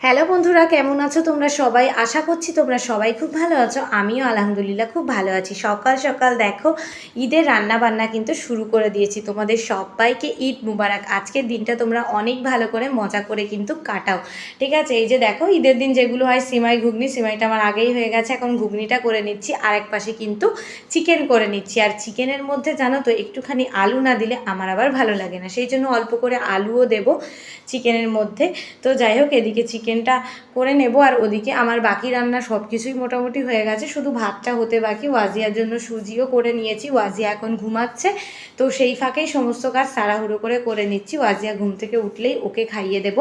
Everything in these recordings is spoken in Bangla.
হ্যালো বন্ধুরা, কেমন আছো তোমরা সবাই? আশা করছি তোমরা সবাই খুব ভালো আছো। আমিও আলহামদুলিল্লাহ খুব ভালো আছি। সকাল সকাল দেখো, ঈদের রান্না বান্না কিন্তু শুরু করে দিয়েছি তোমাদের সবাইকে। ঈদ মুবারক। আজকের দিনটা তোমরা অনেক ভালো করে, মজা করে কিন্তু কাটাও। ঠিক আছে? এই যে দেখো, ঈদের দিন যেগুলো হয়, সিমাই ঘুগনি, সিমাইটা আমার আগেই হয়ে গেছে। এখন ঘুগনিটা করে নিচ্ছি। আর এক পাশে কিন্তু চিকেন করে নিচ্ছি। আর চিকেনের মধ্যে জানো তো, একটুখানি আলু না দিলে আমার আবার ভালো লাগে না। সেই জন্য অল্প করে আলুও দেব চিকেনের মধ্যে। তো যাই হোক, এদিকে চিকেনটা করে নেব আর ওদিকে আমার বাকি রান্না সব কিছুই মোটামুটি হয়ে গেছে। শুধু ভাতটা হতে বাকি। ওয়াজিয়ার জন্য সুজিও করে নিয়েছি। ওয়াজিয়া এখন ঘুমাচ্ছে। তো সেই ফাঁকেই সমস্ত কাজ তাড়াহুড়ো করে করে নিচ্ছি। ওয়াজিয়া ঘুম থেকে উঠলেই ওকে খাইয়ে দেব।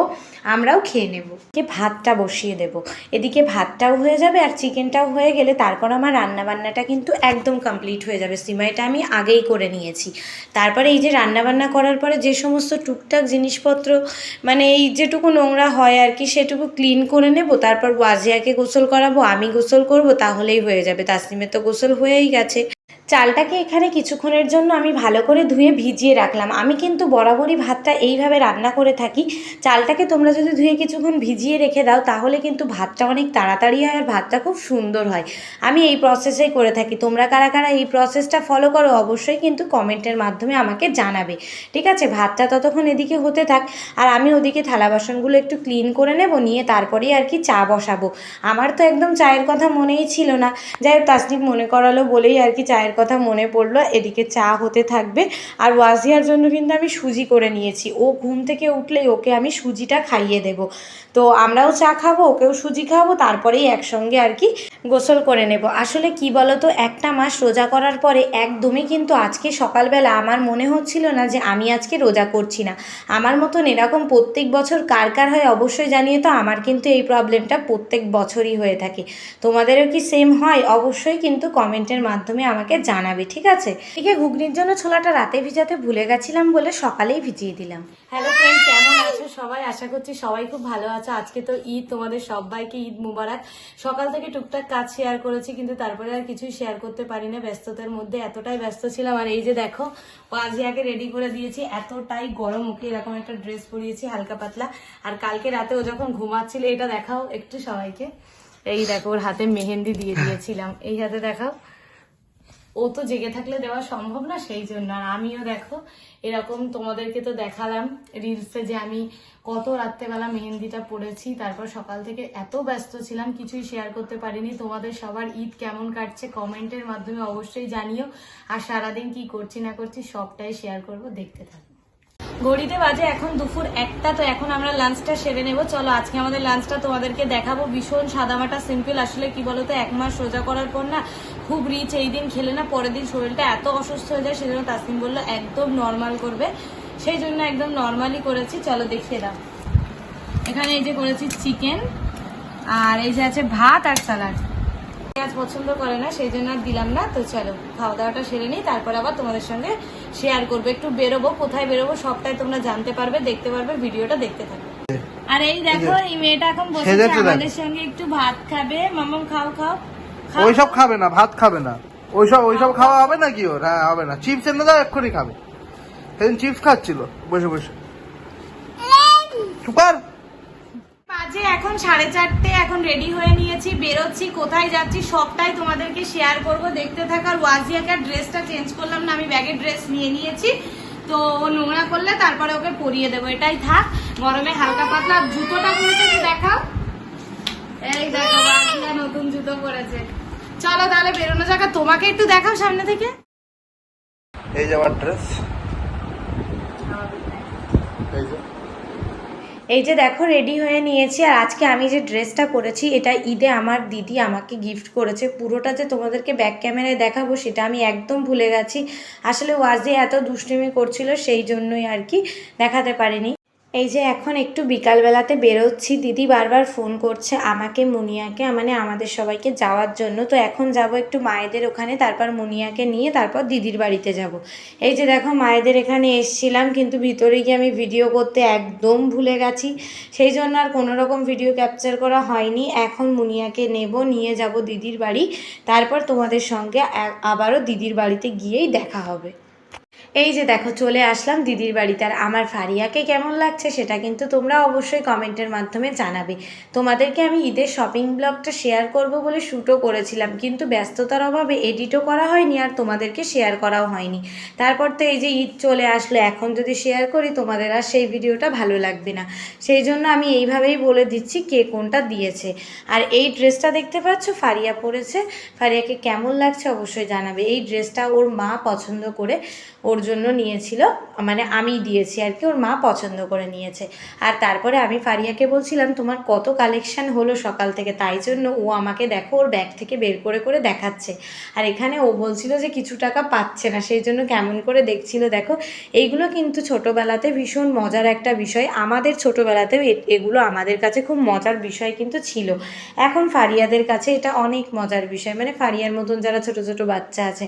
আমরাও খেয়ে নেব। কে ভাতটা বসিয়ে দেব। এদিকে ভাতটাও হয়ে যাবে আর চিকেনটাও হয়ে গেলে তারপর আমার রান্না বান্নাটা কিন্তু একদম কমপ্লিট হয়ে যাবে। সিমাইটা আমি আগেই করে নিয়েছি। তারপরে এই যে রান্না বান্না করার পরে যে সমস্ত টুকটাক জিনিসপত্র মানে এই যেটুকু নোংরা হয় আর কি, সেটুকু ক্লিন করে নেব, তারপর ওয়াজিয়াকে গোসল করাবো, আমি গোসল করব, তাহলেই হয়ে যাবে। তাসনিমের তো গোসল হয়েই গেছে। চালটাকে এখানে কিছুক্ষণের জন্য আমি ভালো করে ধুয়ে ভিজিয়ে রাখলাম। আমি কিন্তু বরাবরই ভাতটা এইভাবে রান্না করে থাকি। চালটাকে তোমরা যদি ধুয়ে কিছুক্ষণ ভিজিয়ে রেখে দাও, তাহলে কিন্তু ভাতটা অনেক তাড়াতাড়ি হয় আর ভাতটা খুব সুন্দর হয়। আমি এই প্রসেসেই করে থাকি। তোমরা কারা কারা এই প্রসেসটা ফলো করো, অবশ্যই কিন্তু কমেন্টের মাধ্যমে আমাকে জানাবে। ঠিক আছে? ভাতটা ততক্ষণ এদিকে হতে থাক। আর আমি ওদিকে থালা বাসনগুলো একটু ক্লিন করে নেব, নিয়ে তারপরেই আর কি চা বসাবো। আমার তো একদম চায়ের কথা মনেই ছিল না। যাই হোক তাসনিফ মনে করালো বলেই আর কি চায়ের কথা মনে পড়ল এদিকে চা হতে থাকবে। আর ওয়াজিয়ার জন্য কিন্তু আমি সুজি করে নিয়েছি। ও ঘুম থেকে উঠলেই ওকে আমি সুজিটা খাইয়ে দেব। তো আমরাও চা খাব, ওকেও সুজি খাওয়াবো, তারপরেই একসঙ্গে আর কি গোসল করে নেব। আসলে কি বলতো, একটা মাস রোজা করার পরে একদমই কিন্তু আজকে সকালবেলা আমার মনে হচ্ছিল না যে আমি আজকে রোজা করছি না। আমার মতন এরকম প্রত্যেক বছর কার কার হয় অবশ্যই জানিয়ে তো আমার কিন্তু এই প্রবলেমটা প্রত্যেক বছরই হয়ে থাকে। তোমাদেরও কি সেম হয়? অবশ্যই কিন্তু কমেন্টের মাধ্যমে আমাকে জানাবে, ঠিক আছে? এদিকে ঘুগনির জন্য ছোলাটা রাতে ভিজাতে ভুলে গেছিলাম বলে সকালেই ভিজিয়ে দিলাম। হ্যালো ফ্রেন্ড সবাই আশা করছি সবাই খুব ভালো আছো। আজকে তো ঈদ, তোমাদের সবাইকে ঈদ মুবারক। সকাল থেকে টুকটাক কাজ শেয়ার করেছি, কিন্তু তারপরে আর কিছুই শেয়ার করতে পারি না। ব্যস্ততার মধ্যে এতটাই ব্যস্ত ছিলাম। আর এই যে দেখো ওয়াজিয়াকে রেডি করে দিয়েছি। এতটাই গরম, ওকে এরকম একটা ড্রেস পরিয়েছি, হালকা পাতলা। আর কালকে রাতে ও যখন ঘুমাচ্ছিল, এটা দেখাও একটু সবাইকে। এই দেখো, ওর হাতে মেহেন্দি দিয়ে দিয়েছিলাম। এই হাতে দেখাও। ও তো জেগে থাকলে দেওয়া সম্ভব না, সেই জন্য। আর আমিও দেখো, এরকম তোমাদেরকে তো দেখালাম রিলসে যে আমি কত রাত্রেবেলা মেহেন্দিটা পড়েছি তারপর সকাল থেকে এত ব্যস্ত ছিলাম, কিছুই শেয়ার করতে পারিনি। তোমাদের সবার ঈদ কেমন কাটছে কমেন্টের মাধ্যমে অবশ্যই জানিও। আর সারাদিন কি করছি না করছি সবটাই শেয়ার করব, দেখতে থাকো। ঘড়িতে বাজে এখন দুপুর একটা, তো এখন আমরা লাঞ্চটা সেরে নেব। চলো, আজকে আমাদের লাঞ্চটা তোমাদেরকে দেখাবো ভীষণ সাদামাটা সিম্পল আসলে কি বলতো, এক মাস সোজা করার পর না খুব রিচ এই দিন খেলে না পরের দিন শরীরটা এত অসুস্থ হয়ে যায় সেজন্য তাসমিন বলল একদম নর্মাল করবে। সেই জন্য একদম নর্মালি করেছি। চলো দেখিয়ে দাও। এখানে এই যে করেছি চিকেন আর এই যে আছে ভাত আর স্যালাড পেঁয়াজ পছন্দ করে না সেই জন্য আর দিলাম না। তো চলো খাওয়া দাওয়াটা সেরে নিই তারপর আবার তোমাদের সঙ্গে শেয়ার করব। একটু বেরোবো কোথায় বেরোবো সবটাই তোমরা জানতে পারবে দেখতে পারবে ভিডিওটা দেখতে থাকবে আর এই দেখো এই মেয়েটা এখন দেখ। আমাদের সঙ্গে একটু ভাত খাবে। মামাম খাও খাও। ওইসব খাবে না ভাত খাবে না। ওইসব ওইসব খাওয়া হবে না কি ওর? হ্যাঁ হবে না। চিপস এনে দাও এক্ষুনি খাবে। সেদিন চিপস খাচ্ছিল বসে বসে। সুপার। বাজে এখন সাড়ে চারটে এখন রেডি হয়ে নিয়েছি বেরোচ্ছি কোথায় যাচ্ছি সবটাই তোমাদেরকে শেয়ার করব। দেখতে থাকার ওয়াজিয়াকে ড্রেসটা চেঞ্জ করলাম না আমি ব্যাগের ড্রেস নিয়ে নিয়েছি। তো ও নোংরা করলে তারপরে ওকে পরিয়ে দেবো এটাই থাক। গরমে হালকা পাতলা জুতোটা পরেছে দেখাও। চলো তাহলে বেরোনো যাক তোমাকে একটু দেখাও সামনে থেকে। এই যে আমার ড্রেস এই যে এই যে দেখো রেডি হয়ে নিয়েছি আর আজকে আমি যে ড্রেসটা পরেছি এটা ঈদে আমার দিদি আমাকে গিফট করেছে। পুরোটা যে তোমাদেরকে ব্যাক ক্যামেরায় দেখাবো সেটা আমি একদম ভুলে গেছি। আসলে ওয়াজে এত দুষ্টুমি করছিল সেই জন্যই আর কি দেখাতে পারিনি। এই যে এখন একটু বিকালবেলাতে বেরোচ্ছি, দিদি বারবার ফোন করছে আমাকে, মুনিয়াকে মানে আমাদের সবাইকে যাওয়ার জন্য। তো এখন যাব একটু মায়েদের ওখানে, তারপর মুনিয়াকে নিয়ে তারপর দিদির বাড়িতে যাব। এই যে দেখো মায়েদের এখানে এসছিলাম, কিন্তু ভিতরে গিয়ে আমি ভিডিও করতে একদম ভুলে গেছি। সেই জন্য আর কোনো রকম ভিডিও ক্যাপচার করা হয়নি। এখন মুনিয়াকে নেব, নিয়ে যাব দিদির বাড়ি। তারপর তোমাদের সঙ্গে আবারও দিদির বাড়িতে গিয়েই দেখা হবে। এই যে দেখো, চলে আসলাম দিদির বাড়িতে। আর আমার ফারিয়াকে কেমন লাগছে সেটা কিন্তু তোমরা অবশ্যই কমেন্টের মাধ্যমে জানাবে। তোমাদেরকে আমি ঈদের শপিং ব্লগটা শেয়ার করব বলে শ্যুটও করেছিলাম, কিন্তু ব্যস্ততার অভাবে এডিটও করা হয়নি আর তোমাদেরকে শেয়ার করাও হয়নি। তারপর তো এই যে ঈদ চলে আসলো, এখন যদি শেয়ার করি, তোমাদের আর সেই ভিডিওটা ভালো লাগবে না। সেই জন্য আমি এইভাবেই বলে দিচ্ছি কে কোনটা দিয়েছে। আর এই ড্রেসটা দেখতে পাচ্ছ? ফারিয়া পরেছে। ফারিয়াকে কেমন লাগছে অবশ্যই জানাবে। এই ড্রেসটা ওর মা পছন্দ করে, ওর জন্য নিয়েছিল মানে আমি দিয়েছি আর কি, ওর মা পছন্দ করে নিয়েছে। আর তারপরে আমি ফারিয়াকে বলছিলাম, তোমার কত কালেকশান হলো সকাল থেকে? তাই জন্য ও আমাকে দেখো ওর ব্যাগ থেকে বের করে করে দেখাচ্ছে। আর এখানে ও বলছিল যে কিছু টাকা পাচ্ছে না, সেই জন্য কেমন করে দেখছিল দেখো, এইগুলো কিন্তু ছোটোবেলাতে ভীষণ মজার একটা বিষয়। আমাদের ছোটোবেলাতেও এগুলো আমাদের কাছে খুব মজার বিষয় কিন্তু ছিল। এখন ফারিয়াদের কাছে এটা অনেক মজার বিষয়। মানে ফারিয়ার মতন যারা ছোট ছোট বাচ্চা আছে,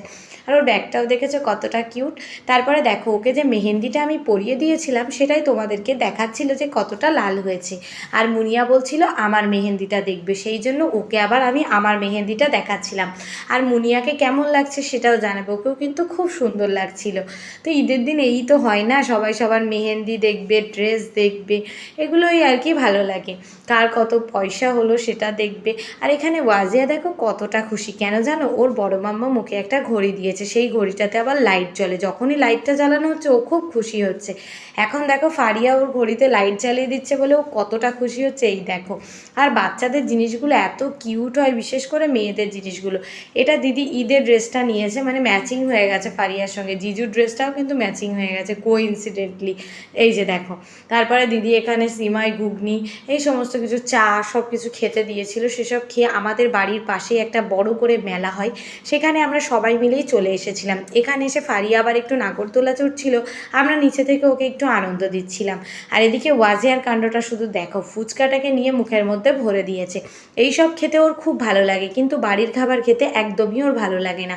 আর ওর ব্যাগটাও দেখেছ কতটা কিউট তারপরে দেখো, ওকে যে মেহেন্দিটা আমি পরিয়ে দিয়েছিলাম, সেটাই তোমাদেরকে দেখাচ্ছিল যে কতটা লাল হয়েছে। আর মুনিয়া বলছিল, আমার মেহেন্দিটা দেখবে। সেই জন্য ওকে আবার আমি আমার মেহেন্দিটা দেখাচ্ছিলাম। আর মুনিয়াকে কেমন লাগছে সেটাও জানাবে, ওকেও কিন্তু খুব সুন্দর লাগছিল। তো ঈদের দিন এই তো হয় না, সবাই সবার মেহেন্দি দেখবে, ড্রেস দেখবে, এগুলোই আর কি ভালো লাগে। কার কত পয়সা হলো সেটা দেখবে। আর এখানে ওয়াজিয়া দেখো, কতটা খুশি। কেন জানো, ওর বড় মাম্মা মুখে একটা ঘড়ি দিয়েছে, সেই ঘড়িটাতে আবার লাইট জ্বলে। যখনই লাইটটা জ্বালানো হচ্ছে, ও খুব খুশি হচ্ছে। এখন দেখো ফারিয়া ওর ঘড়িতে লাইট জ্বালিয়ে দিচ্ছে বলে ও কতটা খুশি হচ্ছে, এই দেখো। আর বাচ্চাদের জিনিসগুলো এত কিউট হয়, বিশেষ করে মেয়েদের জিনিসগুলো। এটা দিদি ঈদের ড্রেসটা নিয়েছে মানে ম্যাচিং হয়ে গেছে ফারিয়ার সঙ্গে। জিজুর ড্রেসটাও কিন্তু ম্যাচিং হয়ে গেছে কো ইনসিডেন্টলি এই যে দেখো, তারপরে দিদি এখানে সিমাই, ঘুগনি, এই সমস্ত কিছু চা সব কিছু খেতে দিয়েছিল। সেসব খেয়ে আমাদের বাড়ির পাশেই একটা বড় করে মেলা হয়। সেখানে আমরা সবাই মিলেই চলে এসেছিলাম। এখানে এসে ফারিয়া আবার একটু নাগরদোলা চড়ছিল আমরা নিচে থেকে ওকে একটু আনন্দ দিচ্ছিলাম। আর এদিকে ওয়াজিয়ার কাণ্ডটা শুধু দেখো, ফুচকাটাকে নিয়ে মুখের মধ্যে ভরে দিয়েছে। এই সব খেতে ওর খুব ভালো লাগে, কিন্তু বাড়ির খাবার খেতে একদমই ওর ভালো লাগে না।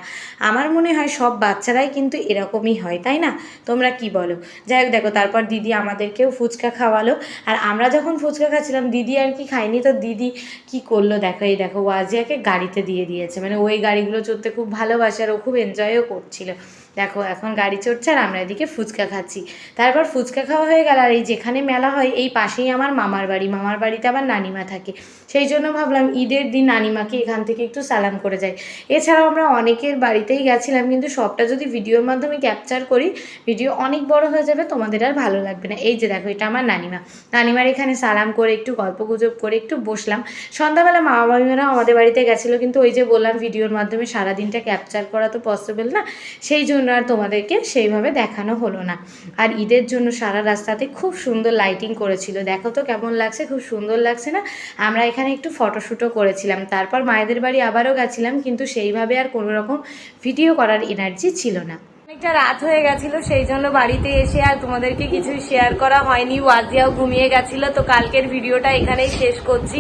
আমার মনে হয় সব বাচ্চারাই কিন্তু এরকমই হয়, তাই না? তোমরা কি বলো? যাই হোক, দেখো, তারপর দিদি আমাদেরকেও ফুচকা খাওয়ালো। আর আমরা যখন ফুচকা খাচ্ছিলাম, দিদি আর কি খাইনি তো দিদি কি করল? দেখো, এই দেখো, ওয়াজিয়াকে গাড়িতে দিয়ে দিয়েছে। মানে ওই গাড়িগুলো চড়তে খুব ভালোবাসে আর ও খুব এনজয়ও করছিল। দেখো, এখন গাড়ি চড়ছে আর আমরা এদিকে ফুচকা খাচ্ছি। তারপর ফুচকা খাওয়া হয়ে গেল আর এই যেখানে মেলা হয়, এই পাশেই আমার মামার বাড়ি। মামার বাড়িতে আমার নানিমা থাকে। সেই জন্য ভাবলাম ঈদের দিন নানিমাকে এখান থেকে একটু সালাম করে যাই। এছাড়াও আমরা অনেকের বাড়িতেই গেছিলাম, কিন্তু সবটা যদি ভিডিওর মাধ্যমে ক্যাপচার করি, ভিডিও অনেক বড় হয়ে যাবে, তোমাদের আর ভালো লাগবে না। এই যে দেখো, এটা আমার নানিমা। নানিমার এখানে সালাম করে একটু গল্প গুজব করে একটু বসলাম। সন্ধ্যাবেলা মা বাবামিরাও আমাদের বাড়িতে গেছিল, কিন্তু ওই যে বললাম, ভিডিওর মাধ্যমে সারা দিনটা ক্যাপচার করা তো পসিবল না। সেই জন্য আর তোমাদেরকে সেইভাবে দেখানো হলো না। আর ঈদের জন্য সারা রাস্তাতে খুব সুন্দর লাইটিং করেছিল। দেখো তো কেমন লাগছে, খুব সুন্দর লাগছে না? আমরা এখানে একটু ফটোশ্যুটও করেছিলাম। তারপর মায়েদের বাড়ি আবারও গেছিলাম, কিন্তু সেইভাবে আর কোনো রকম ভিডিও করার এনার্জি ছিল না। অনেকটা রাত হয়ে গেছিল, সেই জন্য বাড়িতে এসে আর তোমাদেরকে কিছুই শেয়ার করা হয়নি। ওয়াজিয়াও ঘুমিয়ে গেছিল, তো কালকের ভিডিওটা এখানেই শেষ করছি।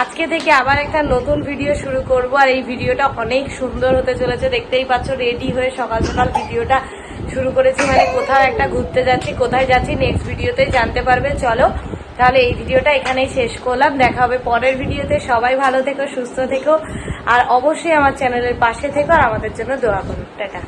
আজকে থেকে আবার একটা নতুন ভিডিও শুরু করব, আর এই ভিডিওটা অনেক সুন্দর হতে চলেছে। দেখতেই পাচ্ছ রেডি হয়ে সকাল সকাল ভিডিওটা শুরু করেছি। মানে কোথাও একটা ঘুরতে যাচ্ছি, কোথায় যাচ্ছি নেক্সট ভিডিওতে জানতে পারবে। চলো, তাহলে এই ভিডিওটা এখানেই শেষ করলাম। দেখা হবে পরের ভিডিওতে। সবাই ভালো থেকো, সুস্থ থেকো, আর অবশ্যই আমার চ্যানেলের পাশে থেকো, আর আমাদের জন্য দোয়া করো। টাটা।